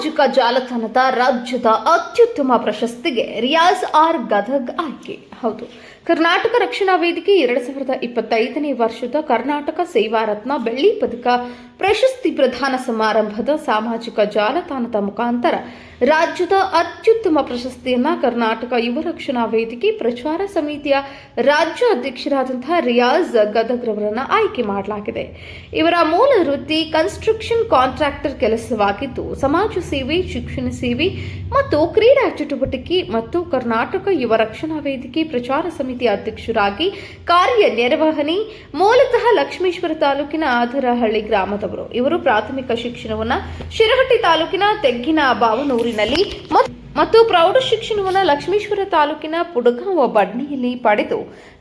ಸಾಮಾಜಿಕ ಜಾಲತಾಣದ ರಾಜ್ಯದ ಅತ್ಯುತ್ತಮ ಪ್ರಶಸ್ತಿಗೆ ರಿಯಾಜ್ ಆರ್ ಗದಗ್ ಆಯ್ಕೆ. ಹೌದು. ಕರ್ನಾಟಕ ರಕ್ಷಣಾ ವೇದಿಕೆ ಎರಡು ಸಾವಿರದ ಇಪ್ಪತ್ತೈದನೇ ವರ್ಷದ ಕರ್ನಾಟಕ ಸೇವಾ ರತ್ನ ಬೆಳ್ಳಿ ಪದಕ ಪ್ರಶಸ್ತಿ ಪ್ರದಾನ ಸಮಾರಂಭದ ಸಾಮಾಜಿಕ ಜಾಲತಾಣದ ಮುಖಾಂತರ ರಾಜ್ಯದ ಅತ್ಯುತ್ತಮ ಪ್ರಶಸ್ತಿಯನ್ನ ಕರ್ನಾಟಕ ಯುವ ರಕ್ಷಣಾ ವೇದಿಕೆ ಪ್ರಚಾರ ಸಮಿತಿಯ ರಾಜ್ಯ ಅಧ್ಯಕ್ಷರಾದಂತಹ ರಿಯಾಜ್ ಗದಗ್ ರವರನ್ನ ಆಯ್ಕೆ ಮಾಡಲಾಗಿದೆ. ಇವರ ಮೂಲ ವೃತ್ತಿ ಕನ್ಸ್ಟ್ರಕ್ಷನ್ ಕಾಂಟ್ರಾಕ್ಟರ್ ಕೆಲಸವಾಗಿದ್ದು, ಸಮಾಜ ಸೇವೆ, ಶಿಕ್ಷಣ ಸೇವೆ ಮತ್ತು ಕ್ರೀಡಾ ಚಟುವಟಿಕೆ ಮತ್ತು ಕರ್ನಾಟಕ ಯುವ ರಕ್ಷಣಾ ವೇದಿಕೆ ಪ್ರಚಾರ ಸಮಿತಿ ಅಧ್ಯಕ್ಷರಾಗಿ ಕಾರ್ಯನಿರ್ವಹಣೆ ಮೂಲತಃ ಲಕ್ಷ್ಮೇಶ್ವರ ತಾಲೂಕಿನ ಆಧರಹಳ್ಳಿ ಗ್ರಾಮದವರು. ಇವರು ಪ್ರಾಥಮಿಕ ಶಿಕ್ಷಣವನ್ನ ಶಿರಹಟ್ಟಿ ತಾಲೂಕಿನ ತೆಗ್ಗಿನ ಬಾವನೂರಿನಲ್ಲಿ ಮತ್ತು ಮತ್ತು ಪ್ರೌಢ ಶಿಕ್ಷಣವನ್ನು ಲಕ್ಷ್ಮೀಶ್ವರ ತಾಲೂಕಿನ ಪುಡಗಾಂವ ಬಡ್ನಿಯಲ್ಲಿ ಪಡೆದು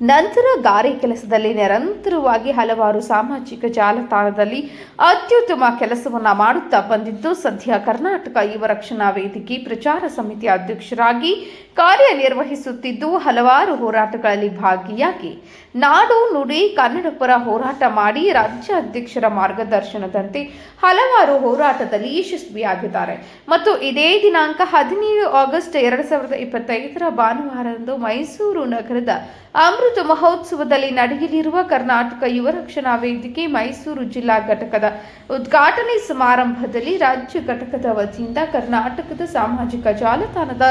ನಂತರ ಗಾರೆ ಕೆಲಸದಲ್ಲಿ ನಿರಂತರವಾಗಿ ಹಲವಾರು ಸಾಮಾಜಿಕ ಜಾಲತಾಣದಲ್ಲಿ ಅತ್ಯುತ್ತಮ ಕೆಲಸವನ್ನ ಮಾಡುತ್ತಾ ಬಂದಿದ್ದು, ಸದ್ಯ ಕರ್ನಾಟಕ ಯುವ ರಕ್ಷಣಾ ವೇದಿಕೆ ಪ್ರಚಾರ ಸಮಿತಿ ಅಧ್ಯಕ್ಷರಾಗಿ ಕಾರ್ಯನಿರ್ವಹಿಸುತ್ತಿದ್ದು, ಹಲವಾರು ಹೋರಾಟಗಳಲ್ಲಿ ಭಾಗಿಯಾಗಿ ನಾಡು ನುಡಿ ಕನ್ನಡ ಪರ ಹೋರಾಟ ಮಾಡಿ ರಾಜ್ಯ ಅಧ್ಯಕ್ಷರ ಮಾರ್ಗದರ್ಶನದಂತೆ ಹಲವಾರು ಹೋರಾಟದಲ್ಲಿ ಯಶಸ್ವಿಯಾಗಿದ್ದಾರೆ. ಮತ್ತು ಇದೇ ದಿನಾಂಕ ಹದಿನೇಳು ಆಗಸ್ಟ್ ಎರಡು ಸಾವಿರದ ಇಪ್ಪತ್ತೈದರ ಭಾನುವಾರದಂದು ಮೈಸೂರು ನಗರದ ಅಮೃತ ಮಹೋತ್ಸವದಲ್ಲಿ ನಡೆಯಲಿರುವ ಕರ್ನಾಟಕ ಯುವ ರಕ್ಷಣಾ ವೇದಿಕೆ ಮೈಸೂರು ಜಿಲ್ಲಾ ಘಟಕದ ಉದ್ಘಾಟನೆ ಸಮಾರಂಭದಲ್ಲಿ ರಾಜ್ಯ ಘಟಕದ ವತಿಯಿಂದ ಕರ್ನಾಟಕದ ಸಾಮಾಜಿಕ ಜಾಲತಾಣದ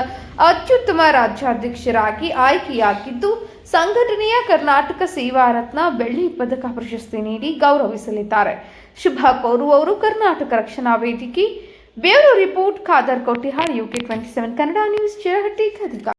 ಅತ್ಯುತ್ತಮ ರಾಜ್ಯಾಧ್ಯಕ್ಷರಾಗಿ ಆಯ್ಕೆಯಾಗಿದ್ದು, ಸಂಘಟನೆಯ ಕರ್ನಾಟಕ ಸೇವಾ ರತ್ನ ಬೆಳ್ಳಿ ಪದಕ ಪ್ರಶಸ್ತಿ ನೀಡಿ ಗೌರವಿಸಲಿದ್ದಾರೆ. ಶುಭ ಕೋರುವವರು Karnataka Rakshana Vedike. Bureau report Khadar Kotihar UK twenty seven Kannada news Chirahatti Gadag